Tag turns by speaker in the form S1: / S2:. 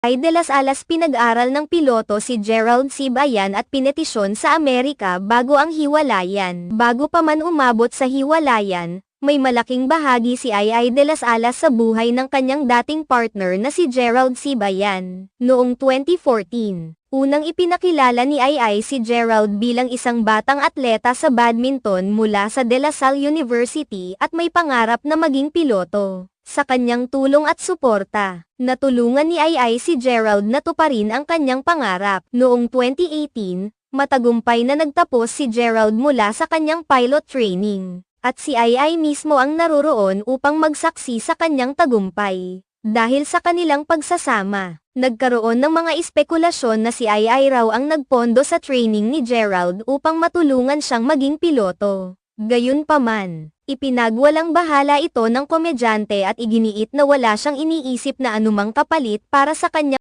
S1: Ay de las Alas pinag-aral ng piloto si Gerald Sibayan at pinetisyon sa Amerika bago ang hiwalayan. Bago pa man umabot sa hiwalayan, may malaking bahagi si Ay de las Alas sa buhay ng kanyang dating partner na si Gerald Sibayan. Noong 2014, unang ipinakilala ni Ay si Gerald bilang isang batang atleta sa badminton mula sa De La Salle University at may pangarap na maging piloto. Sa kanyang tulong at suporta, natulungan ni Ay si Gerald na tuparin ang kanyang pangarap. Noong 2018, matagumpay na nagtapos si Gerald mula sa kanyang pilot training, at si Ay mismo ang naroroon upang magsaksi sa kanyang tagumpay. Dahil sa kanilang pagsasama, nagkaroon ng mga espekulasyon na si Ay raw ang nagpondo sa training ni Gerald upang matulungan siyang maging piloto. Gayunpaman, ipinagwalang bahala ito ng komedyante at iginiit na wala siyang iniisip na anumang kapalit para sa kanya